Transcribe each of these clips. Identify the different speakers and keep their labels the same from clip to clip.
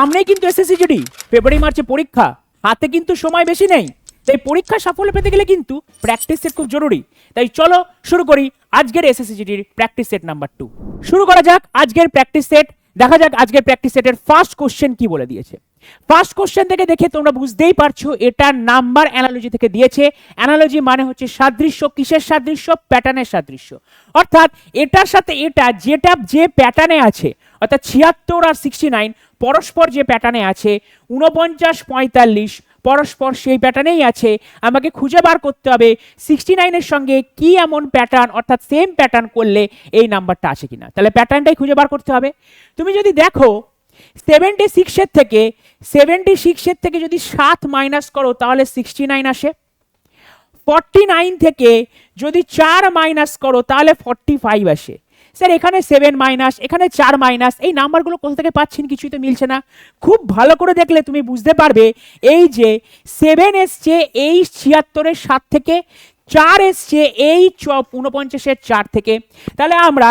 Speaker 1: সামনেই কিন্তু SSC GD ফেব্রুয়ারি, মার্চে পরীক্ষা। হাতে কিন্তু সময় বেশি নেই। তাই পরীক্ষা সাফল্য পেতে গেলে কিন্তু প্র্যাকটিস সেট খুব জরুরি। তাই চলো শুরু করি আজকের এসএসসি জিডির প্র্যাকটিস সেট নাম্বার টু শুরু করা যাক আজকের প্র্যাকটিস সেট দেখা যাক আজকের প্র্যাকটিস সেটের ফার্স্ট কোশ্চেন কি বলে দিয়েছে। ফার্স্ট কোশ্চেন থেকে দেখে তোমরা বুঝতেই পারছ, এটা নাম্বার অ্যানালজি থেকে দিয়েছে। অ্যানালজি মানে হচ্ছে সাদৃশ্য, কিসের সাদৃশ্য? প্যাটার্নের সাদৃশ্য। অর্থাৎ এটার সাথে এটা, যেটা যে প্যাটার্নে আছে, অর্থাৎ ছিয়াত্তর আর সিক্সটি নাইন পরস্পর যে প্যাটার্নে আছে উনপঞ্চাশ পঁয়তাল্লিশ পরস্পর সেই প্যাটার্নেই আছে। আমাকে খুঁজে বার করতে হবে সিক্সটি নাইনের সঙ্গে কি এমন প্যাটার্ন অর্থাৎ সেম প্যাটার্ন করলে এই নাম্বারটা আছে কিনা। তাহলে প্যাটার্নটাই খুঁজে বার করতে হবে। তুমি যদি দেখো সেভেন্টি সিক্সের থেকে সেভেন্টি সিক্সের থেকে যদি সাত মাইনাস করো, তাহলে সিক্সটি নাইন আসে। ফর্টি নাইন থেকে যদি চার মাইনাস করো, তাহলে ফর্টি ফাইভ আসে। স্যার, এখানে সেভেন মাইনাস এখানে চার মাইনাস এই নাম্বারগুলো কোথা থেকে পাচ্ছেন কিছুই তো মিলছে না। খুব ভালো করে দেখলে তুমি বুঝতে পারবে, এই যে সেভেন এসছে এই ছিয়াত্তরের সাত থেকে, চার এসছে এই চ, ঊনপঞ্চাশের চার থেকে। তাহলে আমরা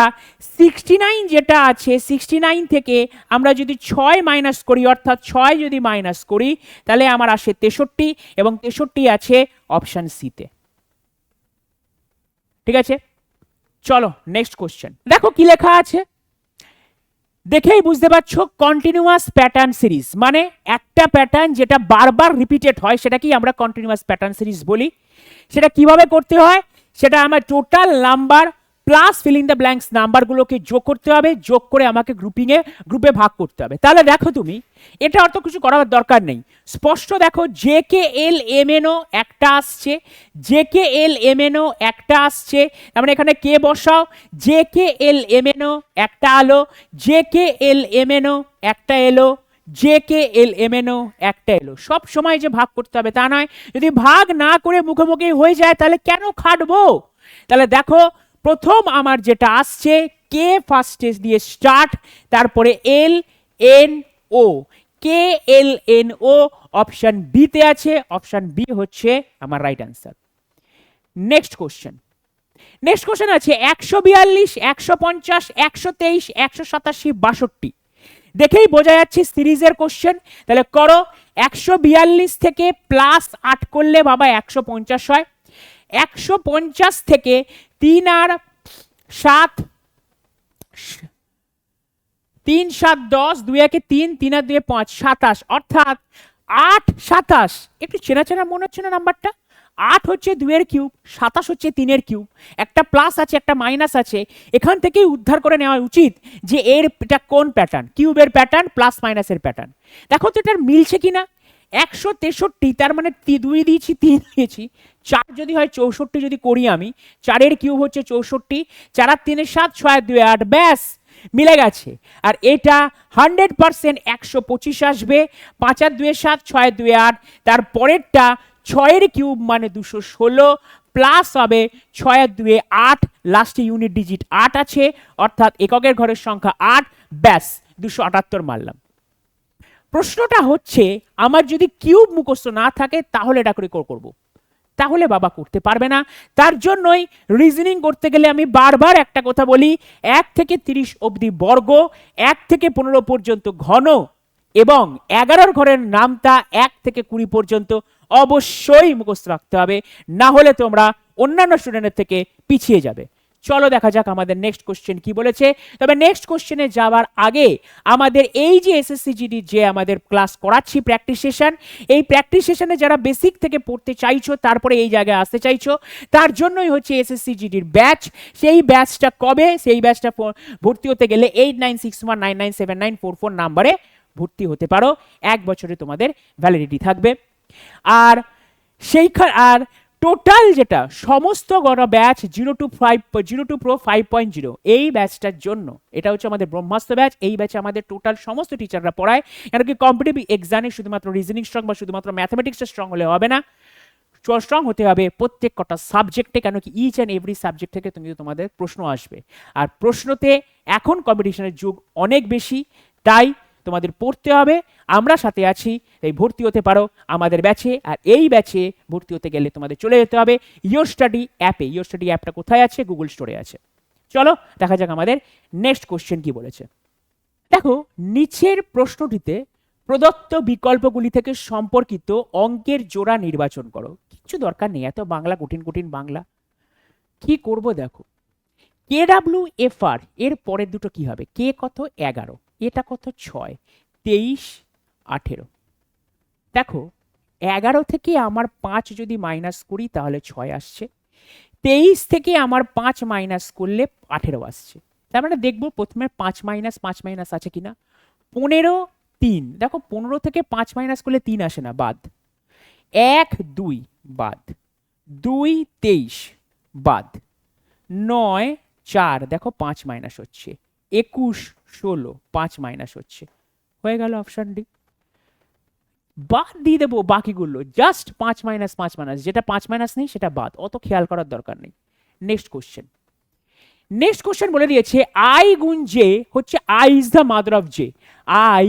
Speaker 1: সিক্সটি নাইন যেটা আছে সিক্সটি নাইন থেকে আমরা যদি ছয় মাইনাস করি, অর্থাৎ ছয় যদি মাইনাস করি, তাহলে আমার আসে তেষট্টি এবং তেষট্টি আছে অপশান সিতে ঠিক আছে? চলো নেক্সট কোশ্চেন দেখো কি লেখা আছে? দেখেই বুঝতে পারছ কন্টিনিউয়াস প্যাটার্ন সিরিজ মানে একটা প্যাটার্ন যেটা বারবার রিপিটেড হয়, সেটাকেই আমরা কন্টিনিউয়াস প্যাটার্ন সিরিজ বলি। সেটা কীভাবে করতে হয়? সেটা আমার total number plus filling the blanks নাম্বারগুলোকে যোগ করতে হবে, যোগ করে আমাকে গ্রুপিংয়ে গ্রুপে ভাগ করতে হবে। তাহলে দেখো তুমি, এটা অত কিছু করার দরকার নেই। স্পষ্ট দেখো J K L M N O একটা আসছে J K L M N O একটা আসছে, তার মানে এখানে কে বসাও? J K L M N O একটা আলো J K L M N O একটা এলো J K L M N O একটা এলো। সব সময় যে ভাগ করতে হবে তা নয়। যদি ভাগ না করে মুখোমুখি হয়ে যায়, তাহলে কেন খাটবো? তাহলে দেখো প্রথম আমার যেটা আসছে কে ফার্স্ট দিয়ে স্টার্ট তারপরে L N O K L N O option বিতে আছে অপশন বি হচ্ছে আমার right answer next question next question আছে একশো বিয়াল্লিশ, একশো পঞ্চাশ, একশো তেইশ, একশো সাতাশি, বাষট্টি। দেখেই বোঝা যাচ্ছে সিরিজের কোশ্চেন তাহলে করো, একশো বিয়াল্লিশ থেকে প্লাস আট করলে বাবা একশো পঞ্চাশ হয়। একশো পঞ্চাশ থেকে তিন আর সাত, তিন সাত দশ, দুই একে তিন তিন আর দুয়ে পাঁচ, সাতাশ। অর্থাৎ আট সাতাশ। একটু চেনা চেনা মনে হচ্ছে না নাম্বারটা? আট হচ্ছে দুয়ের কিউব, সাতাশ হচ্ছে তিনের কিউব। একটা প্লাস আছে, একটা মাইনাস আছে। এখান থেকেই উদ্ধার করে নেওয়া উচিত যে এর এটা কোন প্যাটার্ন কিউবের প্যাটার্ন প্লাস মাইনাসের প্যাটার্ন দেখো তো এটার মিলছে কিনা? একশো তেষট্টি, তার মানে দুই দিয়েছি, তিন দিয়েছি। চার যদি হয় চৌষট্টি যদি করি আমি, চারের কিউব হচ্ছে চৌষট্টি, চার আর তিনের সাত, ছয় দুই আট, ব্যাস, মিলে গেছে। আর এটা হান্ড্রেড পার্সেন্ট একশো পঁচিশ আসবে, পাঁচ আর দুয়ে সাত, ছয় দুয়ে আট, তার পরেরটা ছয়ের কিউব মানে দুশো ষোলো, প্লাস হবে ছয় আর দুয়ে আট লাস্টে ইউনিট ডিজিট আট আছে, অর্থাৎ এককের ঘরের সংখ্যা আট, ব্যাস, দুশো আটাত্তর মারলাম। প্রশ্নটা হচ্ছে, আমার যদি কিউব মুখস্থ না থাকে, তাহলে এটা করে কর- করব। তাহলে বাবা করতে পারবে না। তার জন্যই রিজনিং করতে গেলে আমি বারবার একটা কথা বলি, এক থেকে তিরিশ অবধি বর্গ, এক থেকে পনেরো পর্যন্ত ঘন এবং এগারোর ঘরের নামতা এক থেকে কুড়ি পর্যন্ত অবশ্যই মুখস্থ রাখতে হবে। না হলে তোমরা অন্যান্য স্টুডেন্টের থেকে পিছিয়ে যাবে। চলো দেখা যাক আমাদের নেক্সট কোশ্চেন কি বলেছে। তবে নেক্সট কোশ্চেনে যাওয়ার আগে আমাদের এই যে এসএসসি জিডি যে আমাদের ক্লাস করাচ্ছি প্র্যাকটিস সেশন এই প্র্যাকটিস সেশনে যারা বেসিক থেকে পড়তে চাইছো, তারপরে এই জায়গায় আসতে চাইছো, তার জন্যই হচ্ছে এসএসসি জিডির ব্যাচ সেই ব্যাচটা কবে? সেই ব্যাচটা ভর্তি হতে গেলে eight nine six one nine nine seven nine four four নাম্বারে ভর্তি হতে পারো। এক বছরে তোমাদের ভ্যালিডিটি থাকবে। আর সেইখান, আর টোটাল যেটা, সমস্ত গড় batch zero two five zero two pro five point zero এই ব্যাচটার জন্য, এটা হচ্ছে আমাদের ব্রহ্মাস্ত্র ব্যাচ এই ব্যাচে আমাদের টোটাল সমস্ত টিচাররা পড়ায়, কেন কি কম্পিটিটিভ এক্সামে শুধুমাত্র রিজনিং স্ট্রং বা শুধুমাত্র ম্যাথামেটিক্সে স্ট্রং হলে হবে না স্ট্রং হতে হবে প্রত্যেক কটা সাবজেক্টে কেন কি ইচ অ্যান্ড এভরি সাবজেক্ট থেকে তুমি তোমাদের প্রশ্ন আসবে। আর প্রশ্নতে এখন কম্পিটিশনের যুগ অনেক বেশি, তাই তোমাদের পড়তে হবে, আমরা সাথে আছি এই ভর্তি হতে পারো আমাদের ব্যাচে আর এই ব্যাচে ভর্তি হতে গেলে তোমাদের চলে যেতে হবে ইয়োর স্টাডি অ্যাপে ইয়োর স্টাডি অ্যাপটা কোথায় আছে? গুগল স্টোরে আছে। চলো, দেখা যাক আমাদের নেক্সট কোশ্চেন কি বলেছে। দেখো, নিচের প্রশ্নটিতে প্রদত্ত বিকল্পগুলি থেকে সম্পর্কিত অঙ্কের জোড়া নির্বাচন করো। কিচ্ছু দরকার নেই, এত বাংলা, কঠিন কঠিন বাংলা। কি করব দেখো? কে ডাব্লিউ এফ আর এর পরের দুটো কি হবে? কে কত? এগারো। এটা কত? ছয়। তেইশ, আঠেরো। দেখো, এগারো থেকে আমার পাঁচ যদি মাইনাস করি, তাহলে ছয় আসছে। তেইশ থেকে আমার পাঁচ মাইনাস করলে আঠেরো আসছে। তার মানে দেখব প্রথমে পাঁচ মাইনাস পাঁচ মাইনাস আছে কিনা? পনেরো, তিন। দেখো, পনেরো থেকে পাঁচ মাইনাস করলে তিন আসে না, বাদ। এক, দুই, বাদ। দুই, তেইশ, বাদ। নয়, চার। দেখো, পাঁচ মাইনাস হচ্ছে। একুশ ষোলো, পাঁচ মাইনাস হচ্ছে। হয়ে গেল অপশান ডি বাদ দিয়ে দেবো বাকিগুলো জাস্ট পাঁচ মাইনাস পাঁচ মাইনাস, যেটা পাঁচ মাইনাস নেই সেটা বাদ, অত খেয়াল করার দরকার নেই। নেক্সট কোশ্চেন নেক্সট কোশ্চেন বলে দিয়েছে আই গুণ জে হচ্ছে I is the mother of J I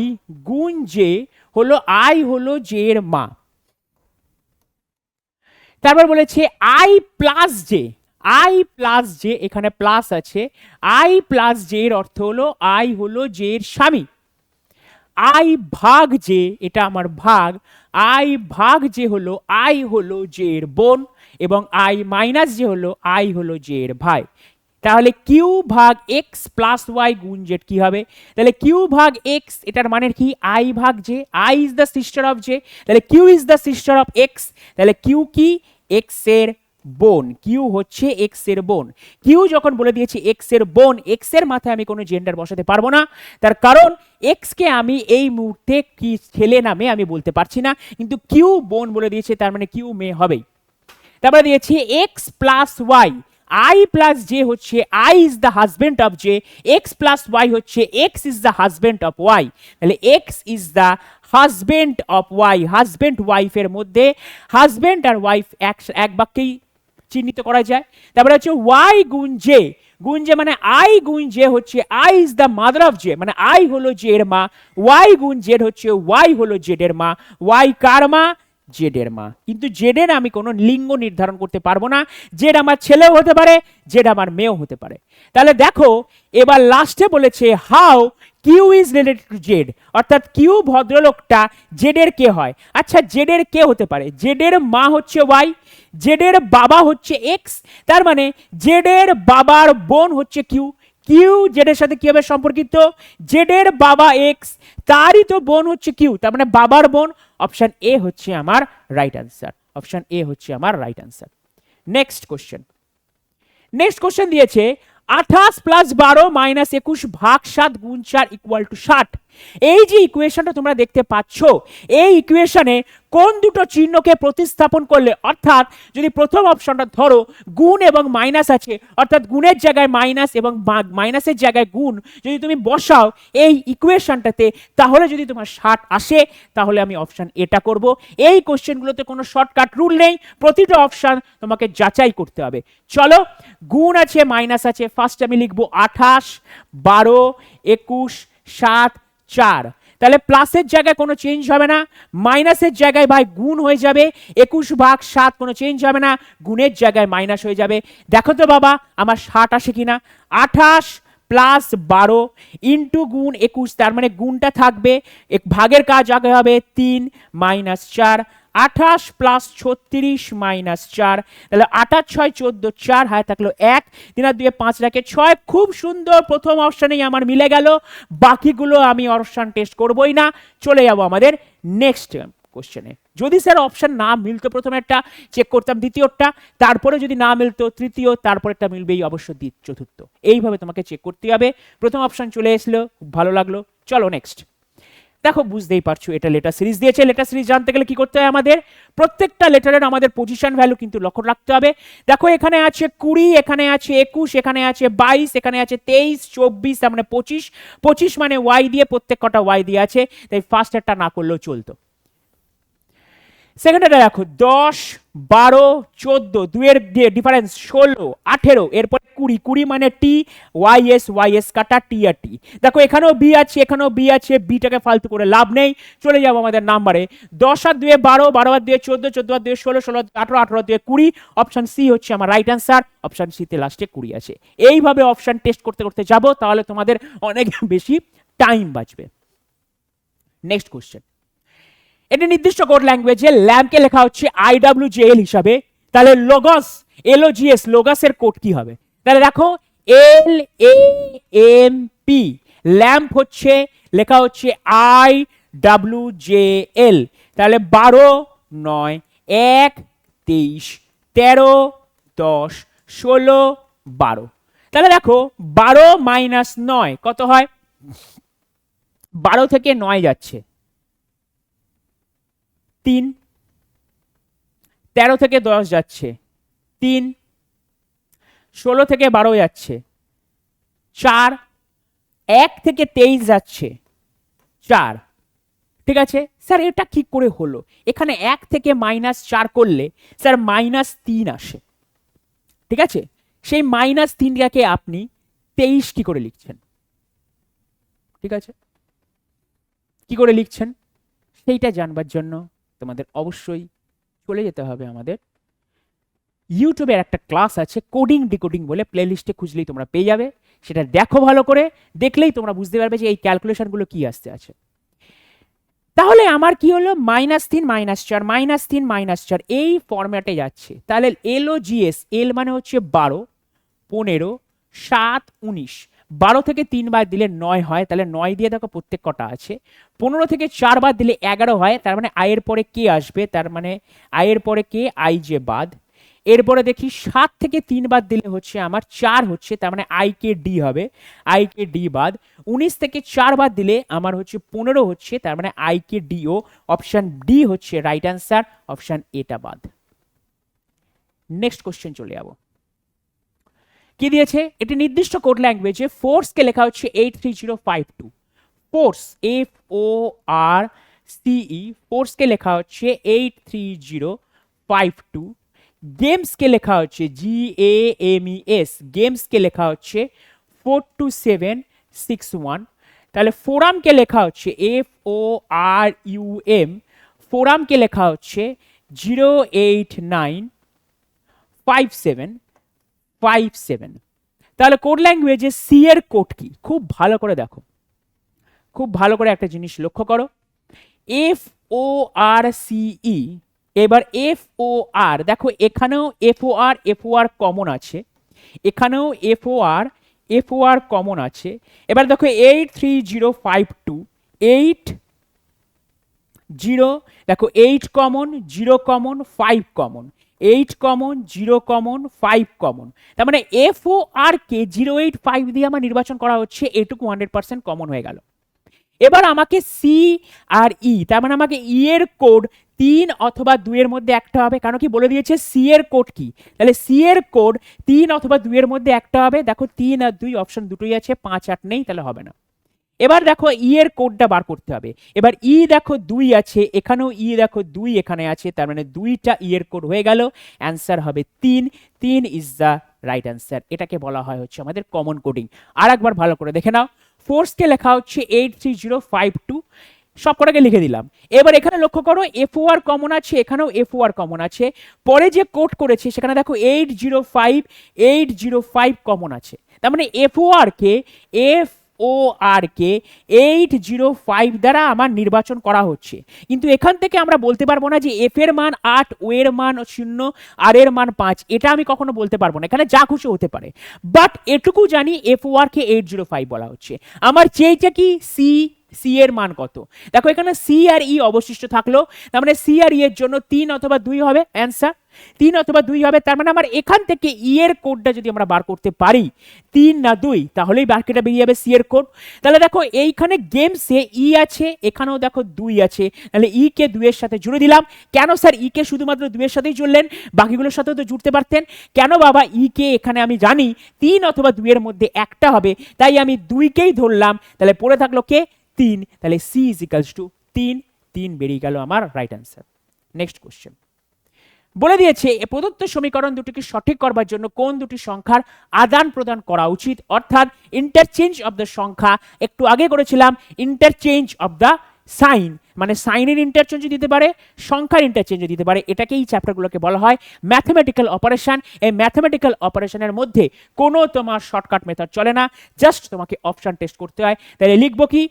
Speaker 1: গুণ জে হলো আই হলো জে এর মা। তারপর বলেছে I plus J I plus J এখানে প্লাস আছে। আই প্লাস জে এর অর্থ হলো আই হলো জে এর স্বামী। আই ভাগ যে এটা আমার ভাগ। আই ভাগ যে হলো আই হলো জে এর বোন এবং আই মাইনাস যে হলো আই হলো জে এর ভাই। তাহলে কিউ ভাগ এক্স প্লাস ওয়াই গুণ জেড কি হবে? তাহলে কিউ ভাগ এক্স এটার মানে কি? আই ভাগ J I is the sister of J তাহলে Q is the sister of X তাহলে কিউ কি? এক্সের বোন, কিউ হচ্ছে এক্সের বোন। কিউ যখন বলে দিয়েছি এক্সের বোন এক্সের মাথায় আমি কোনো জেন্ডার বসাতে পারব না। তার কারণ এক্স কে আমি এই মুহূর্তে কি ছেলে নামে আমি বলতে পারছি না। কিন্তু কিউ বোন বলে দিয়েছে, তার মানে কিউ মেয়ে হবেই। তারপরে দিয়েছি X plus Y I plus J হচ্ছে I is the husband of J X plus Y হচ্ছে X is the husband of Y তাহলে X is the husband of Y husband ওয়াইফের মধ্যে হাজবেন্ড আর ওয়াইফ এক এক বাক্যেই চিহ্নিত করা যায়। তারপরে হচ্ছে ওয়াই গুণ জে গুণ জে মানে আই গুণ জে হচ্ছে I is the mother of J মানে আই হলো জে এর মা। ওয়াই গুণ জেড হচ্ছে ওয়াই হলো জেড এর মা। ওয়াই কার মা? জেডের মা। কিন্তু জেডের আমি কোনো লিঙ্গ নির্ধারণ করতে পারব না। জেড আমার ছেলেও হতে পারে জেড আমার মেয়েও হতে পারে। তাহলে দেখো, এবার লাস্টে বলেছে how Q is related to Z অর্থাৎ কিউ ভদ্রলোকটা জেডের কে হয়। আচ্ছা জেডের কে হতে পারে? জেডের মা হচ্ছে ওয়াই জেডের বাবা হচ্ছে এক্স তার মানে জেডের বাবার বোন হচ্ছে কিউ কিউ জেডের সাথে কীভাবে সম্পর্কিত? জেডের বাবা এক্স তারই তো বোন হচ্ছে কিউ তার মানে বাবার বোন, অপশন এ হচ্ছে আমার রাইট আনসার অপশন এ হচ্ছে আমার right answer next question next question দিয়েছে, আঠাশ প্লাস বারো মাইনাস একুশ ভাগ সাত গুণ চার ইকুয়াল টু ষাট। এই যে ইকুয়েশনটা তোমরা দেখতে পাচ্ছ, এই ইকুয়েশনে কোন দুটো চিহ্নকে প্রতিস্থাপন করলে, অর্থাৎ যদি প্রথম অপশনটা ধরো, গুণ এবং মাইনাস আছে, অর্থাৎ গুণের জায়গায় মাইনাস এবং মাইনাসের জায়গায় গুণ, যদি তুমি বসাও এই ইকুয়েশনটাতে তাহলে যদি তোমার ষাট আসে, তাহলে আমি অপশন এটা করব। এই কোশ্চেনগুলোতে কোনো শর্টকাট রুল নেই, প্রতিটা অপশন তোমাকে যাচাই করতে হবে। চলো, গুণ আছে মাইনাস আছে ফার্স্ট আমি লিখব আঠাশ, বারো, একুশ, সাত চার। তাহলে প্লাসের জায়গায় কোনো চেঞ্জ হবে না মাইনাসের জায়গায় ভাই গুণ হয়ে যাবে, একুশ ভাগ সাত কোনো চেঞ্জ হবে না, গুণের জায়গায় মাইনাস হয়ে যাবে। দেখো তো বাবা, আমার ষাট আসে কিনা? আঠাশ প্লাস বারো ইন্টু গুণ একুশ, তার মানে গুণটা থাকবে, এক ভাগের কাজ আগে হবে তিন মাইনাস চার আঠাশ প্লাস ছত্রিশ মাইনাস চার। তাহলে আঠাশ, ছয়, চোদ্দ, চার, হায়, থাকল এক। তিন আর দুয়ে পাঁচ রাখে ছয়। খুব সুন্দর প্রথম অপশানেই আমার মিলে গেল। বাকিগুলো আমি অপশান টেস্ট করবই না। চলে যাব আমাদের নেক্সট কোশ্চেনে যদি স্যার অপশান না মিলতো প্রথমে একটা চেক করতাম দ্বিতীয়টা তারপরে যদি না মিলতো তৃতীয়, তারপরেরটা মিলবেই অবশ্য চতুর্থ। এইভাবে তোমাকে চেক করতে হবে। প্রথম অপশান চলে এসলো, খুব ভালো লাগল। চলো নেক্সট দেখো, বুঝতেই পারছ, এটা লেটার সিরিজ দিয়েছে। লেটার সিরিজ জানতে গেলে কি করতে হয় আমাদের? প্রত্যেকটা লেটারের আমাদের পজিশন ভ্যালু কিন্তু লক্ষ্য রাখতে হবে। দেখো, এখানে আছে কুড়ি, এখানে আছে একুশ, এখানে আছে বাইশ, এখানে আছে তেইশ, চব্বিশ, তার মানে পঁচিশ। পঁচিশ মানে ওয়াই দিয়ে প্রত্যেক কটা ওয়াই দিয়ে আছে। তাই ফার্স্ট একটা না করলেও চলতো। সেকেন্ডটা দেখো দশ, বারো, চোদ্দ দুয়ের ডিফারেন্স ষোলো, আঠেরো, এরপর কুড়ি কুড়ি মানে T Y S Y S কাটা টি আর টি দেখো, এখানেও বি আছে, এখানেও বি আছে বিটাকে ফালতু করে লাভ নেই। চলে যাব আমাদের নাম্বারে দশ আর দুয়ে বারো বারো আর দুয়ে চোদ্দ চোদ্দ আর দুয়ে ষোলো ষোলো আঠেরো আঠেরো দুয়ে কুড়ি। অপশন সি হচ্ছে আমার রাইট অ্যান্সার অপশন সিতে লাস্টে কুড়ি আছে। এইভাবে অপশন টেস্ট করতে করতে যাব, তাহলে তোমাদের অনেক বেশি টাইম বাঁচবে। নেক্সট কোশ্চেন এটা নির্দিষ্ট কোড ল্যাঙ্গুয়েজে ল্যাম্পকে লেখা হচ্ছে আইডাব্লিউ জেএল হিসাবে। তাহলে লোগস এলওজিএস লোগাসের কোড কি হবে? তাহলে দেখো L A M P lamp হচ্ছে, লেখা হচ্ছে আই ডাব্লিউ জে এল তাহলে বারো, নয়, এক, তেইশ, তেরো, দশ, ষোলো, বারো। তাহলে দেখো, বারো মাইনাস নয় কত হয়? বারো থেকে নয় যাচ্ছে। তিন। তেরো থেকে দশ যাচ্ছে। তিন। ষোলো থেকে বারো যাচ্ছে। চার। এক থেকে তেইশ যাচ্ছে। চার। ঠিক আছে? স্যার, এটা কি করে হলো? এখানে এক থেকে মাইনাস চার করলে, স্যার, মাইনাস তিন আসে। ঠিক আছে? সেই মাইনাস তিনটাকে আপনি তেইশ কি করে লিখছেন? ঠিক আছে? কি করে লিখছেন? সেইটা জানবার জন্য তোমাদের অবশ্যই চলে যেতে হবে আমাদের। ইউটিউবের একটা ক্লাস আছে কোডিং ডিকোডিং বলে প্লেলিস্টে খুঁজলেই তোমরা পেয়ে যাবে। সেটা দেখো ভালো করে, দেখলেই তোমরা বুঝতে পারবে যে এই ক্যালকুলেশনগুলো কি আসতে আছে। তাহলে আমার কি হলো? মাইনাস তিন মাইনাস চার মাইনাস তিন মাইনাস চার, এই ফর্ম্যাটে যাচ্ছে। তাহলে এল ও জিএস এল মানে হচ্ছে বারো, পনেরো, সাত, উনিশ। বারো থেকে তিন বার দিলে নয় হয়, তাহলে নয় দিয়ে দেখো প্রত্যেক কটা আছে। পনেরো থেকে চার বার দিলে এগারো হয়, তার মানে আয়ের পরে কে আসবে? তার মানে আয়ের পরে কে? আই যে বাদ। এরপরে দেখি সাত থেকে তিন বাদ দিলে হচ্ছে আমার চার হচ্ছে, তার মানে আই কে ডি হবে, আই কে ডি বাদ। উনিশ থেকে চার বাদ দিলে আমার হচ্ছে পনেরো হচ্ছে, তার মানে I K D O, option D হচ্ছে রাইট অ্যান্সার, অপশান এটা বাদ। নেক্সট কোশ্চেন চলে যাব। কি দিয়েছে? এটি নির্দিষ্ট কোড ল্যাঙ্গুয়েজে ফোর্সকে লেখা হচ্ছে eight three zero five two force F O R C E ফোর্সকে লেখা হচ্ছে eight three zero five two গেমসকে লেখা হচ্ছে জি এ এম ই এস গেমসকে লেখা হচ্ছে four two seven six one তাহলে ফোরামকে লেখা হচ্ছে F O R U M ফোরামকে লেখা হচ্ছে zero eight nine five seven five seven তাহলে কোড ল্যাঙ্গুয়েজে সি এর কোড কি? খুব ভালো করে দেখো। খুব ভালো করে একটা জিনিস লক্ষ্য করো। এফ ও আর সিই এবার এফ ও আর দেখো এখানেও F O R F O R common আছে। এখানেও F O R F O R common আছে। এবার দেখো eight three zero five two eight zero দেখো eight common zero common five common eight common zero common five common তার মানে F O R কে zero eight five দিয়ে আমার নির্বাচন করা হচ্ছে, এটুকু হান্ড্রেড পার্সেন্ট কমন হয়ে গেল। এবার আমাকে সি আর ই তার মানে আমাকে ই এর কোড তিন অথবা দুইয়ের মধ্যে একটা হবে কারণ কি বলে দিয়েছে সি এর কোড কি? তাহলে সি এর কোড তিন অথবা দুইয়ের মধ্যে একটা হবে, দেখো তিন আর দুই অপশন দুটোই আছে, পাঁচ আট নেই, তাহলে হবে না। এবার দেখো ই এর কোডটা বার করতে হবে। এবার ই দেখো দুই আছে, এখানেও ই দেখো দুই, এখানে আছে, তার মানে দুইটা ই এর কোড হয়ে গেল। অ্যান্সার হবে তিন তিন ইজ দ্য রাইট অ্যান্সার এটাকে বলা হয় হচ্ছে আমাদের কমন কোডিং আর একবার ভালো করে দেখে নাও। ফোর্সকে লেখা হচ্ছে eight three zero five two সব কটাকে লিখে দিলাম। এবার এখানে লক্ষ্য করো এফ আর কমন আছে, এখানেও এফ আর কমন আছে। পরে যে কোড করেছে, সেখানে দেখো eight zero five eight zero five common আছে। তার মানে এফ আর কে এফ ও আর কে এইট জিরো ফাইভ দ্বারা আমার নির্বাচন করা হচ্ছে। কিন্তু এখান থেকে আমরা বলতে পারব না যে এফ এর মান আট ও এর মান শূন্য আর এর মান পাঁচ, এটা আমি কখনো বলতে পারব না। এখানে যা খুশি হতে পারে। বাট এটুকু জানি এফ ও আর কে এইট জিরো ফাইভ বলা হচ্ছে। আমার চেয়েটা কি? সি সি এর মান কত? দেখো এখানে সি আর ই অবশিষ্ট থাকল। তার মানে সি আর ই এর জন্য তিন অথবা দুই হবে। অ্যান্সার তিন অথবা দুই হবে, তার মানে আমার এখান থেকে ই এর কোডটা যদি আমরা বার করতে পারি, তিন না দুই, তাহলেই বাকিটা বেরিয়ে যাবে সি এর কোড তাহলে দেখো, এইখানে গেমসে ই আছে, এখানেও দেখো দুই আছে। তাহলে ই কে দুইয়ের সাথে জুড়ে দিলাম। কেন স্যার ই কে শুধুমাত্র দুইয়ের সাথেই জুড়লেন? বাকিগুলোর সাথেও তো জুড়তে পারতেন। কেন বাবা ই কে এখানে আমি জানি, তিন অথবা দুইয়ের মধ্যে একটা হবে, তাই আমি দুইকেই ধরলাম। তাহলে পড়ে থাকল কে? তিন। তাহলে সি ইজ ইকালস টু তিন। তিন বেরিয়ে গেল আমার রাইট অ্যান্সার নেক্সট কোশ্চেন বলে দিয়েছে, এ প্রদত্ত সমীকরণ দুটিকে সঠিক করবার জন্য কোন দুটি সংখ্যার আদান প্রদান করা উচিত? অর্থাৎ ইন্টারচেঞ্জ অফ দ্য সংখ্যা, একটু আগে করেছিলাম ইন্টারচেঞ্জ অফ দ্য সাইন মানে সাইনের ইন্টারচেঞ্জ দিতে পারে, সংখ্যার ইন্টারচেঞ্জ দিতে পারে। এটাকে এই চ্যাপ্টারগুলোকে বলা হয় ম্যাথমেটিক্যাল অপারেশন এই ম্যাথমেটিক্যাল অপারেশনের মধ্যে কোনো তোমার শর্টকাট মেথড চলে না জাস্ট তোমাকে অপশন টেস্ট করতে হয়। তাহলে লিখব কি,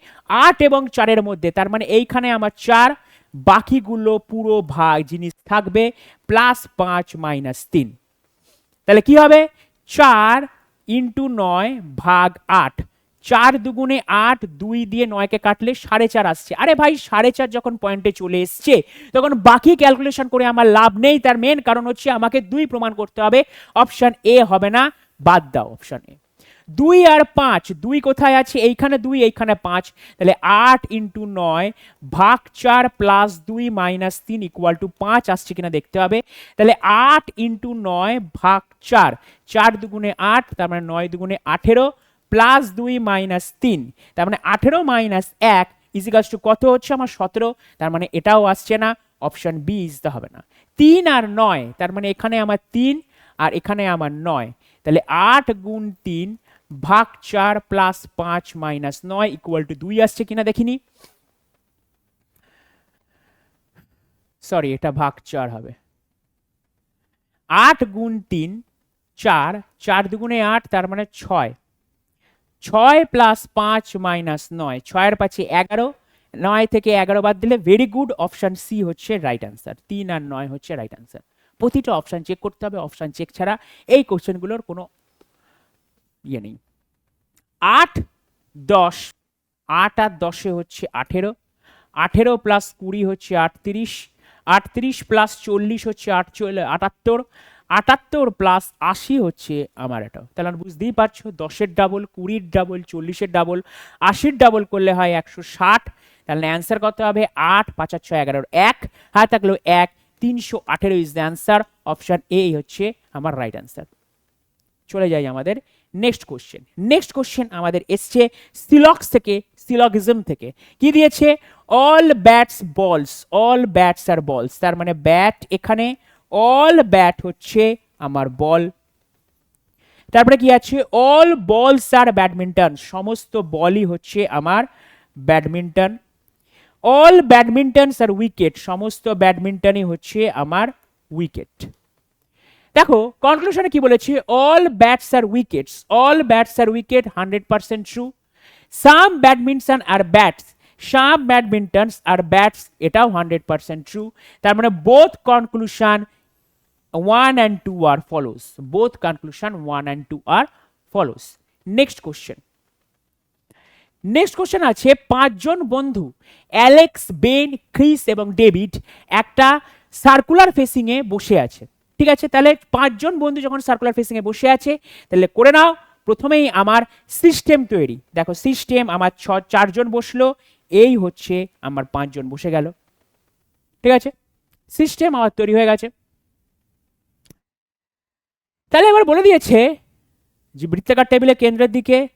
Speaker 1: আট এবং চারের মধ্যে, তার মানে এইখানে আমার চার বাকিগুলো পুরো ভাগ জিনিস থাকবে প্লাস পাঁচ মাইনাস তিন। তাহলে কি হবে? চার ইন্টু নয় ভাগ আট। চার দুগুণে আট, দুই দিয়ে নয়কে কাটলে সাড়ে চার আসছে। আরে ভাই, সাড়ে চার যখন পয়েন্টে চলে এসছে, তখন বাকি ক্যালকুলেশন করে আমার লাভ নেই, তার মেন কারণ হচ্ছে আমাকে দুই প্রমাণ করতে হবে। অপশন এ হবে না, বাদ দাও অপশন এ দুই আর পাঁচ, দুই কোথায় আছে? এইখানে দুই, এইখানে পাঁচ। তাহলে আট ইন্টু নয় ভাগ চার প্লাস দুই মাইনাস তিন ইকুয়াল টু পাঁচ আসছে কিনা দেখতে হবে। তাহলে আট ইন্টু নয় ভাগ চার চার দুগুণে আট, তার মানে নয় দুগুণে আঠেরো প্লাস দুই মাইনাস তিন, তার মানে আঠেরো মাইনাস এক ইজিকালস টু কত হচ্ছে আমার? সতেরো, তার মানে এটাও আসছে না অপশন বি ইজতে হবে না। তিন আর নয়, তার মানে এখানে আমার তিন আর এখানে আমার নয়। তাহলে আট গুণ তিন ভাগ চার প্লাস পাঁচ মাইনাস নয় ইকুয়াল টু দুই আসছে কিনা দেখিনি? সরি এটা ভাগ চার হবে। আট গুণ তিন, চার চার দুগুণে আট, তার মানে ছয়। ছয় প্লাস পাঁচ মাইনাস নয়, ছয়ের পাচ্ছে এগারো, নয় থেকে এগারো বাদ দিলে ভেরি গুড অপশন সি হচ্ছে রাইট অ্যান্সার তিন আর নয় হচ্ছে রাইট অ্যান্সার প্রতিটা অপশন চেক করতে হবে অপশন চেক ছাড়া এই কোশ্চেনগুলোর কোনো ইয়ে নেই। আট দশ, আট আর দশে হচ্ছে আঠেরো আঠেরো প্লাস কুড়ি হচ্ছে আটত্রিশ আটত্রিশ প্লাস চল্লিশ হচ্ছে আটচল, আটাত্তর আটাত্তর প্লাস আশি হচ্ছে আমার এটা তাহলে বুঝতেই পারছ, দশের ডাবল কুড়ির ডাবল চল্লিশের ডাবল আশির ডাবল করলে হয় একশো ষাট। তাহলে অ্যান্সার কত হবে? আট, পাঁচ আর ছয় এগারোর এক। হাত থাকলেও এক, তিনশো আঠেরো is the answer option A হচ্ছে আমার রাইট অ্যান্সার চলে যাই আমাদের নেক্সট কোশ্চেন নেক্সট কোশ্চেন আমাদের এসছে সিলক্স থেকে, সিলগিজম থেকে। কি দিয়েছে? All bats balls all bats are balls তার মানে ব্যাট এখানে অল ব্যাট হচ্ছে আমার বল তারপরে কি আছে? অল বলস আর ব্যাডমিন্টন সমস্ত বলই হচ্ছে আমার badminton all badmintons are wicket সমস্ত ব্যাডমিন্টনই হচ্ছে আমার উইকেট দেখো কনক্লুশনে কি বলেছে? All bats are wickets all bats are wicket hundred percent true some badminton are bats some badmintons are bats এটাও হান্ড্রেড পার্সেন্ট ট্রু তার মানে both conclusion one and two are follows both conclusion one and two are follows next question next question আছে, পাঁচজন বন্ধু Alex Ben Chris এবং David একটা circular ফেসিংয়ে বসে আছে। ঠিক আছে? তাহলে পাঁচজন বন্ধু যখন সার্কুলার ফেসিংয়ে বসে আছে, তাহলে করে নাও। প্রথমেই আমার সিস্টেম তৈরি। দেখো সিস্টেম আমার ছ, চারজন বসল, এই হচ্ছে আমার পাঁচজন বসে গেল। ঠিক আছে? সিস্টেম আমার তৈরি হয়ে গেছে। তাহলে এবার বলে দিয়েছে যে বৃত্তাকার টেবিলের কেন্দ্রের দিকে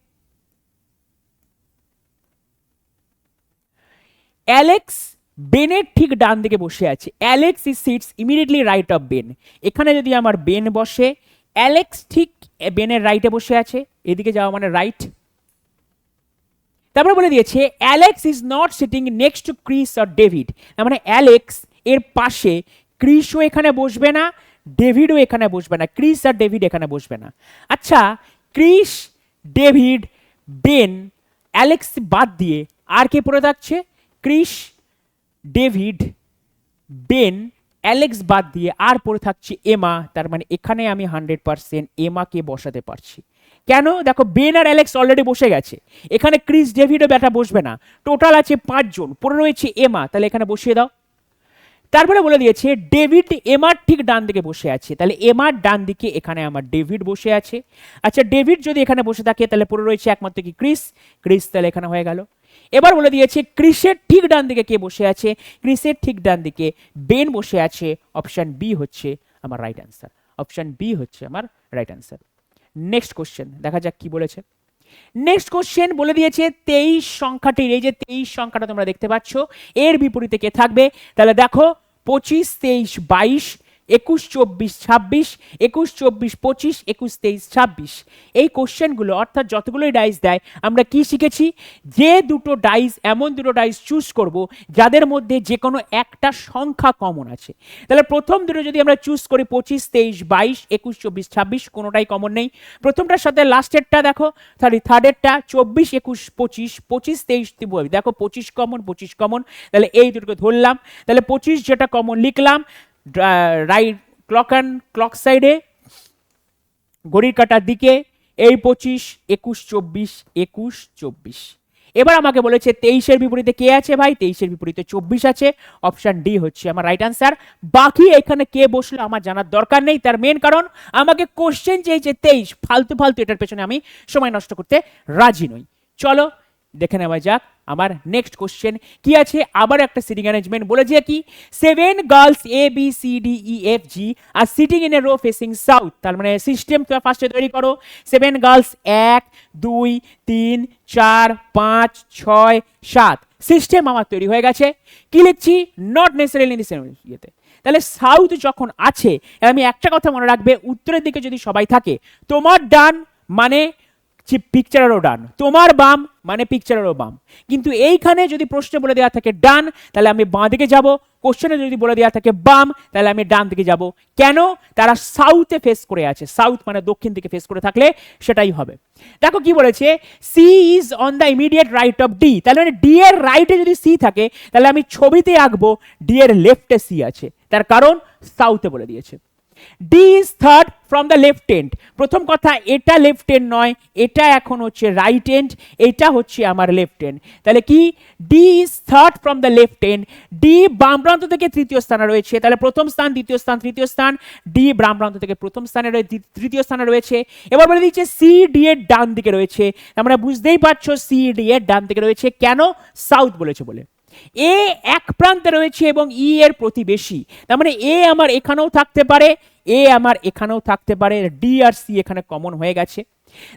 Speaker 1: অ্যালেক্স বেনের ঠিক ডান দিকে বসে আছে। Alex is sits immediately right of Ben এখানে যদি আমার বেন বসে অ্যালেক্স ঠিক বেনের রাইটে বসে আছে। এদিকে যাওয়া মানে রাইট তারপরে বলে দিয়েছে Alex is not sitting next to Chris or David তার মানে অ্যালেক্স এর পাশে ক্রিসও এখানে বসবে না ডেভিডও এখানে বসবে না ক্রিস আর ডেভিড এখানে বসবে না। আচ্ছা ক্রিস ডেভিড বেন অ্যালেক্স বাদ দিয়ে আর কে পড়ে থাকছে? ক্রিস ডেভিড বেন অ্যালেক্স বাদ দিয়ে আর পড়ে থাকছে এমা তার মানে এখানে আমি হান্ড্রেড পার্সেন্ট এমাকে বসাতে পারছি। কেন? দেখো বেন আর অ্যালেক্স অলরেডি বসে গেছে। এখানে ক্রিস ডেভিডও ব্যাটা বসবে না। টোটাল আছে পাঁচজন। পড়ে রয়েছে এমা তাহলে এখানে বসিয়ে দাও। তারপরে বলে দিয়েছে ডেভিড এমার ঠিক ডান দিকে বসে আছে। তাহলে এমার ডান দিকে, এখানে আমার ডেভিড বসে আছে। আচ্ছা ডেভিড যদি এখানে বসে থাকে, তাহলে পড়ে রয়েছে একমাত্র কি ক্রিস ক্রিস তাহলে এখানে হয়ে গেল। এবার বলে দিয়েছে, ক্রিসের ঠিক ডান দিকে কে বসে আছে? ক্রিসের ঠিক ডান দিকে বেন বসে আছে। অপশন বি হচ্ছে আমার রাইট অ্যান্সার অপশন বি হচ্ছে আমার রাইট অ্যান্সার নেক্সট কোশ্চেন দেখা যাক কি বলেছে। নেক্সট কোশ্চেন বলে দিয়েছে, তেইশ সংখ্যাটির, এই যে তেইশ সংখ্যাটা তোমরা দেখতে পাচ্ছ, এর বিপরীতে কে থাকবে? তাহলে দেখো, পঁচিশ, তেইশ, বাইশ একুশ, চব্বিশ, ছাব্বিশ, একুশ, চব্বিশ, পঁচিশ, একুশ, তেইশ, ছাব্বিশ। এই কোশ্চেনগুলো, অর্থাৎ যতগুলোই ডাইস দেয়, আমরা কি শিখেছি? যে দুটো ডাইস, এমন দুটো ডাইস চুজ করব, যাদের মধ্যে যে কোনো একটা সংখ্যা কমন আছে। তাহলে প্রথম দুটো যদি আমরা চুজ করি, পঁচিশ, তেইশ, বাইশ, একুশ, চব্বিশ, ছাব্বিশ, কোনোটাই কমন নেই। প্রথমটার সাথে লাস্টেরটা দেখো সরি থার্ডেরটা চব্বিশ, একুশ, পঁচিশ পঁচিশ, তেইশ দেখো, পঁচিশ কমন পঁচিশ কমন। তাহলে এই দুটোকে ধরলাম। তাহলে পঁচিশ যেটা কমন, লিখলাম। রাইট ক্লক অ্যান্ড ক্লক সাইডে ঘড়ির কাটার দিকে, এই পঁচিশ, একুশ, চব্বিশ একুশ, চব্বিশ। এবার আমাকে বলেছে, তেইশের বিপরীতে কে আছে ভাই? তেইশের বিপরীতে চব্বিশ আছে। অপশন ডি হচ্ছে আমার রাইট আনসার বাকি এখানে কে বসল আমার জানার দরকার নেই। তার মেন কারণ, আমাকে কোশ্চেন চেয়েছে তেইশ। ফালতু ফালতু এটার পেছনে আমি সময় নষ্ট করতে রাজি নই। চলো দেখে নেওয়া যাক। আমার নেক্সট কোশ্চেন কি আছে? আবার একটা সিটিং অ্যারেঞ্জমেন্ট বলে যে কি? Seven girls A B C D E F G are sitting in a row facing south তার মানে সিস্টেম ফার্স্টে তৈরি করো। সেভেন গার্লস এক, দুই, তিন, চার, পাঁচ, ছয়, সাত। সিস্টেম আমার তৈরি হয়ে গেছে। কি লিখছি? নট নেসারিলি ইয়েতে। তাহলে সাউথ যখন আছে আমি একটা কথা মনে রাখবে, উত্তরের দিকে যদি সবাই থাকে, তোমার ডান মানে পিকচারেরও ডান। তোমার বাম মানে পিকচারেরও বাম। কিন্তু এইখানে যদি প্রশ্নে বলে দেওয়া থাকে ডান, তাহলে আমি বাঁ দিকে যাব। কোশ্চেনে যদি বলে দেওয়া থাকে বাম, তাহলে আমি ডান দিকে যাব। কেন? তারা সাউথে ফেস করে আছে। সাউথ মানে দক্ষিণ দিকে ফেস করে থাকলে সেটাই হবে। দেখো কি বলেছে? C is on the immediate right of D তাহলে মানে ডি এর রাইটে যদি সি থাকে, তাহলে আমি ছবিতে আঁকবো। ডি এর লেফটে সি আছে। তার কারণ সাউথে বলে দিয়েছে। D is third from the left end প্রথম কথা, এটা লেফট এন্ড নয়, এটা এখন হচ্ছে রাইট এন্ড এটা হচ্ছে আমার লেফট এন্ড তাহলে কি? D is third from the left end D বাম প্রান্ত থেকে তৃতীয় স্থানে রয়েছে। তাহলে প্রথম স্থান, দ্বিতীয় স্থান, তৃতীয় স্থান। ডি বাম প্রান্ত থেকে প্রথম স্থানে তৃতীয় স্থানে রয়েছে। এবার বলে দিচ্ছে সি ডি এর ডান দিকে রয়েছে। আমরা বুঝতেই পারছ সি ডি এর ডান দিকে রয়েছে। কেন? সাউথ বলেছে বলে। এ এক প্রান্তে রয়েছে এবং ই এর প্রতিবেশী। তার মানে এ আমার এখানেও থাকতে পারে, এ আমার এখানেও থাকতে পারে ডি আর সি এখানে কমন হয়ে গেছে।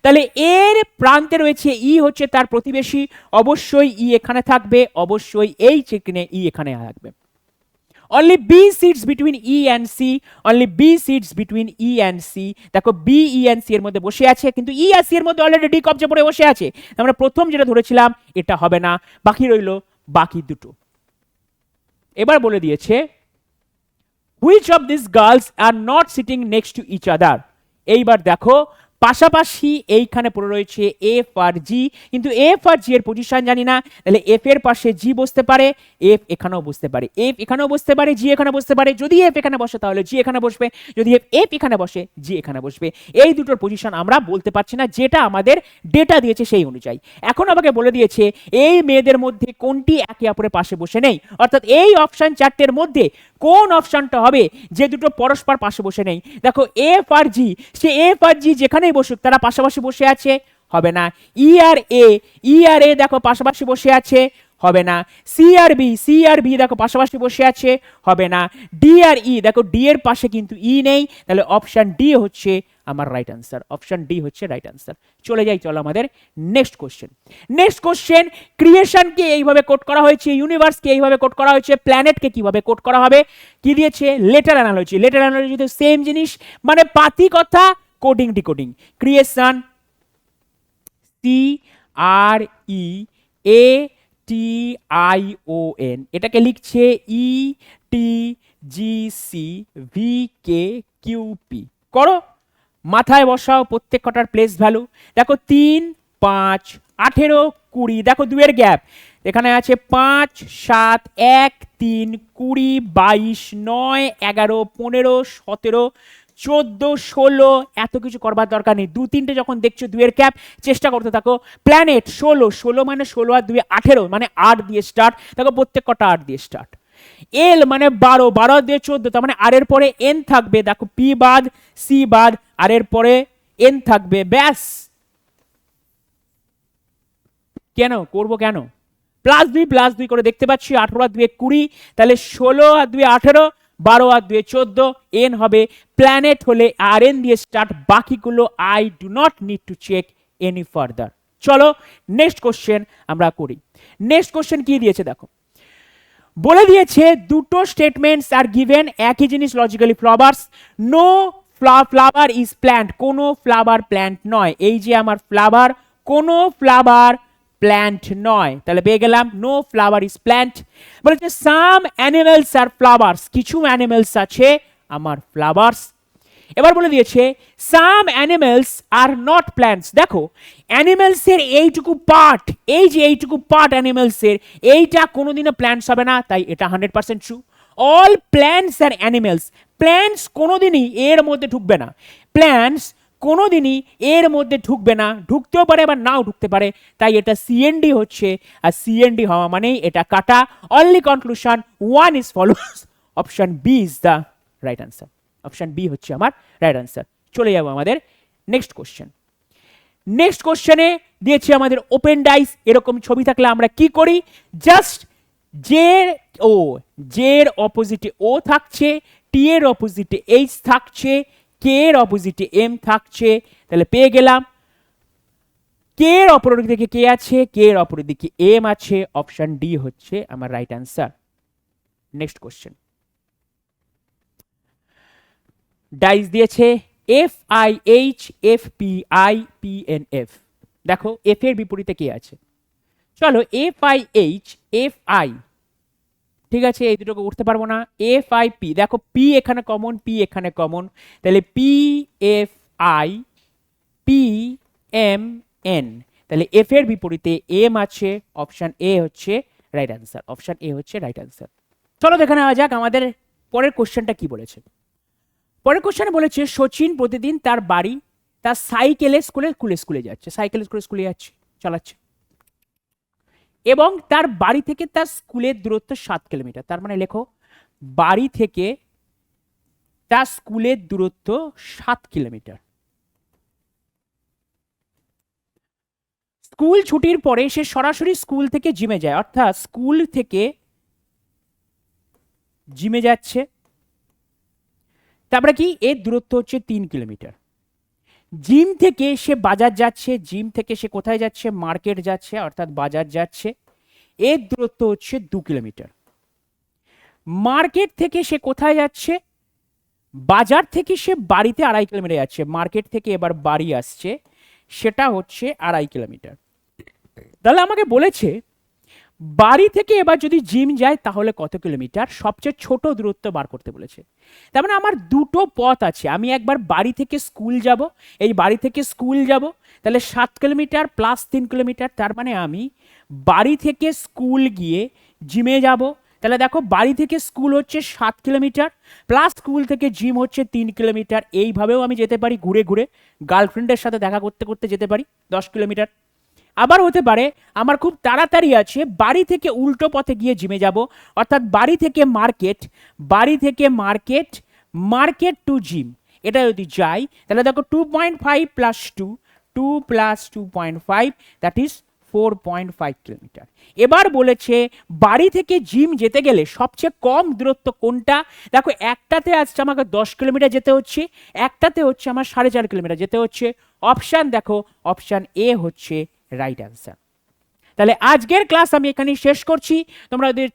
Speaker 1: তাহলে এর প্রান্তে রয়েছে ই হচ্ছে তার প্রতিবেশী, অবশ্যই ই এখানে থাকবে, অবশ্যই এই চিকনে ই এখানে থাকবে। Only B sits between E and C only B sits between E and C দেখো বি ই অ্যান্ড সি এর মধ্যে বসে আছে, কিন্তু ই আর সি এর মধ্যে অলরেডি ডি কবজা পড়ে বসে আছে। আমরা প্রথম যেটা ধরেছিলাম, এটা হবে না। বাকি রইল বাকি দুটো। এবার বলে দিয়েছে which of this girls are not sitting next to each other এইবার দেখো পাশাপাশি এইখানে পড়ে রয়েছে এফ আর জি কিন্তু এফ আর জি এর পজিশন জানি না, তাহলে এফ এর পাশে জি বসতে পারে এফ এখানেও বসতে পারে। এফ এখানেও বসতে পারে জি এখানে বসতে পারে, যদি এফ এখানে বসে তাহলে জি এখানে বসবে, যদি এফ এফ এখানে বসে জি এখানে বসবে। এই দুটোর পজিশন আমরা বলতে পারছি না, যেটা আমাদের ডেটা দিয়েছে সেই অনুযায়ী। এখন আমাকে বলে দিয়েছে, এই মেয়েদের মধ্যে কোনটি একে অপরের পাশে বসে নেই? অর্থাৎ এই অপশন চারটের মধ্যে কোন অপশনটা হবে যে দুটো পরস্পর পাশে বসে নেই? দেখো এফ আর জি সে এফ আর জি যেখানেই বসুক, তারা পাশাপাশি বসে আছে, হবে না। ই আর এ ই আর এ দেখো পাশাপাশি বসে আছে, হবে না। সি আর বি সি আর বি দেখো পাশাপাশি বসে আছে, হবে না। ডি আর ই দেখো ডি এর পাশে কিন্তু ই নেই, তাহলে অপশন ডি হচ্ছে আমার রাইট আনসার অপশন ডি হচ্ছে রাইট আনসার চলে যাই, চলো আমাদের নেক্সট কোশ্চেন নেক্সট কোশ্চেন ক্রিয়েশনকে এইভাবে কোড করা হয়েছে ইউনিভার্সকে এইভাবে কোড করা হয়েছে প্ল্যানেটকে কীভাবে কোড করা হবে, কি দিয়েছে? লেটার অ্যানালজি লেটার অ্যানালজিতে সেম জিনিস মানে পাতি কথা coding decoding creation C R E A T I O N এটাকে লিখছে E T G C V K Q P করো, মাথায় বসাও প্রত্যেক কটার প্লেস ভ্যালু দেখো তিন, পাঁচ, আঠেরো, কুড়ি। দেখো দুয়ের গ্যাপ এখানে আছে পাঁচ, সাত, এক, তিন, কুড়ি, বাইশ, নয়, এগারো, পনেরো, সতেরো চোদ্দ, ষোলো, এত কিছু করবার দরকার নেই। দু, তিনটে যখন দেখছ দুয়ের ক্যাপ, চেষ্টা করতে থাকো। প্ল্যানেট ষোলো ষোলো মানে ষোলো আর দুই, আঠেরো মানে আট দিয়ে স্টার্ট দেখো, প্রত্যেক কটা আট দিয়ে স্টার্ট এল মানে বারো বারো দিয়ে চোদ্দ, তার মানে আর এর পরে এন থাকবে। দেখো পি বাদ সি বাদ, আর এর পরে এন থাকবে। ব্যাস। কেন? করব কেন? প্লাস দুই প্লাস দুই করে দেখতে পাচ্ছি, আঠেরো আর দুয়ে কুড়ি, তাহলে ষোলো আর দুই, আঠেরো বারো আর দুয়ে চোদ্দ এন হবে প্ল্যানেট হলে আর এন দিয়ে স্টার্ট বাকিগুলো I do not need to check any further চলো নেক্সট কোশ্চেন আমরা করি। নেক্সট কোশ্চেন কি দিয়েছে দেখো? বলে দিয়েছে দুটো স্টেটমেন্টস আর গিভেন একই জিনিস logically flowers no flower is plant কোনো ফ্লাওয়ার প্ল্যান্ট নয়। এই যে আমার ফ্লাওয়ার কোনো ফ্লাওয়ার প্ল্যান্ট নয়। তাহলে পেয়ে গেলাম নো ফ্লাওয়ার ইজ প্ল্যান্ট বলেছে সাম অ্যানিমেলস আর ফ্লাওয়ার্স কিছু অ্যানিমেলস আছে, আমার ফ্লাওয়ার্স এবার বলে দিয়েছে some animals are not plants দেখো অ্যানিমেলসের এইটুকু পার্ট এই যে এইটুকু পার্ট অ্যানিমেলসের এইটা কোনোদিনও প্ল্যান্টস হবে না, তাই এটা hundred percent true all plants are animals plants কোনোদিনই এর মধ্যে ঢুকবে না। প্ল্যান্টস কোনোদিনই এর মধ্যে ঢুকবে না, ঢুকতেও পারে বা নাও ঢুকতে পারে, তাই এটা সিএনডি হচ্ছে, আর সিএনডি হওয়া মানেই এটা কাটা। Only conclusion one is follows option B is the right answer option B হচ্ছে আমার রাইট আনসার চলে যাব আমাদের নেক্সট কোশ্চেন নেক্সট কোশ্চেনে দিয়েছে আমাদের ওপেন ডাইস এরকম ছবি থাকলে আমরা কি করি? জাস্ট জের ও জের অপোজিটে ও থাকছে টি এর অপোজিটে এইচ থাকছে কে এর অপোজিটে এম থাকছে, তাহলে পেয়ে গেলাম। কে এর অপর দিকে কে আছে? কে এর অপর দিকে এম আছে অপশন ডি হচ্ছে আমার right answer next question dice দিয়েছে F I H F P I P N F দেখো এফ এর বিপরীতে কে আছে? চলো F I H F I ঠিক আছে, এই দুটোকে উঠতে পারব না। এফ আই পি দেখো পি এখানে কমন পি এখানে কমন তাহলে P F I P M N তাহলে এফ এর বিপরীতে এম আছে অপশান এ হচ্ছে রাইট অ্যান্সার অপশন এ হচ্ছে রাইট অ্যান্সার চলো দেখে নেওয়া যাক আমাদের পরের কোশ্চেনটা কি বলেছে। পরের কোশ্চেনে বলেছে, সচিন প্রতিদিন তার বাড়ি, তার সাইকেলে স্কুলে স্কুলে স্কুলে যাচ্ছে সাইকেলে স্কুলে স্কুলে যাচ্ছে, চালাচ্ছে। এবং তার বাড়ি থেকে তার স্কুলের দূরত্ব সাত কিলোমিটার। তার মানে লেখো, বাড়ি থেকে তার স্কুলের দূরত্ব সাত কিলোমিটার। স্কুল ছুটির পরে সে সরাসরি স্কুল থেকে জিমে যায়, অর্থাৎ স্কুল থেকে জিমে যাচ্ছে। তারপরে কি? এর দূরত্ব হচ্ছে তিন কিলোমিটার। জিম থেকে সে বাজার যাচ্ছে, জিম থেকে সে কোথায় যাচ্ছে? মার্কেট যাচ্ছে, অর্থাৎ বাজার যাচ্ছে। এর দূরত্ব হচ্ছে দু কিলোমিটার। মার্কেট থেকে সে কোথায় যাচ্ছে? বাজার থেকে সে বাড়িতে আড়াই কিলোমিটার যাচ্ছে। মার্কেট থেকে এবার বাড়ি আসছে। সেটা হচ্ছে আড়াই কিলোমিটার। তাহলে আমাকে বলেছে বাড়ি থেকে এবার যদি জিম যায়, তাহলে কত কিলোমিটার? সবচেয়ে ছোট দূরত্ব বার করতে বলেছে। তার মানে আমার দুটো পথ আছে। আমি একবার বাড়ি থেকে স্কুল যাব, এই বাড়ি থেকে স্কুল যাব, তাহলে সাত কিলোমিটার প্লাস তিন কিলোমিটার। তার মানে আমি বাড়ি থেকে স্কুল গিয়ে জিমে যাব। তাহলে দেখো, বাড়ি থেকে স্কুল হচ্ছে সাত কিলোমিটার প্লাস স্কুল থেকে জিম হচ্ছে তিন কিলোমিটার। এইভাবেও আমি যেতে পারি, ঘুরে ঘুরে। গার্লফ্রেন্ডের সাথে দেখা করতে করতে যেতে পারি, দশ কিলোমিটার। আবার হতে পারে, আমার খুব তাড়াতাড়ি আছে, বাড়ি থেকে উল্টো পথে গিয়ে জিমে যাব। অর্থাৎ বাড়ি থেকে মার্কেট, বাড়ি থেকে মার্কেট মার্কেট টু জিম। এটা যদি যাই, তাহলে দেখো two point five plus two two plus two point five, that is four point five kilometre. এবার বলেছে, বাড়ি থেকে জিম যেতে গেলে সবচেয়ে কম দূরত্ব কোনটা? দেখো, একটাতে আসছে আমাকে দশ কিলোমিটার যেতে হচ্ছে, একটাতে হচ্ছে আমার সাড়ে চার কিলোমিটার যেতে হচ্ছে। অপশান দেখো, অপশান এ হচ্ছে রাইট অ্যান্সার তাহলে আজকের ক্লাস আমি এখানেই শেষ করছি। তোমরা যদি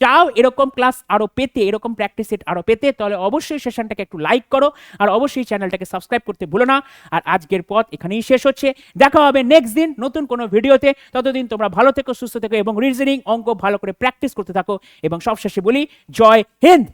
Speaker 1: চাও এরকম ক্লাস আরও পেতে, এরকম প্র্যাকটিস সেট আরও পেতে, তাহলে অবশ্যই সেশনটাকে একটু লাইক করো আর অবশ্যই চ্যানেলটাকে সাবস্ক্রাইব করতে ভুলো না। আর আজকের পথ এখানেই শেষ হচ্ছে। দেখা হবে নেক্সট দিন নতুন কোনো ভিডিওতে। ততদিন তোমরা ভালো থেকো, সুস্থ থেকো এবং রিজনিং অঙ্ক ভালো করে প্র্যাকটিস করতে থাকো। এবং সবশেষে বলি, জয় হিন্দ!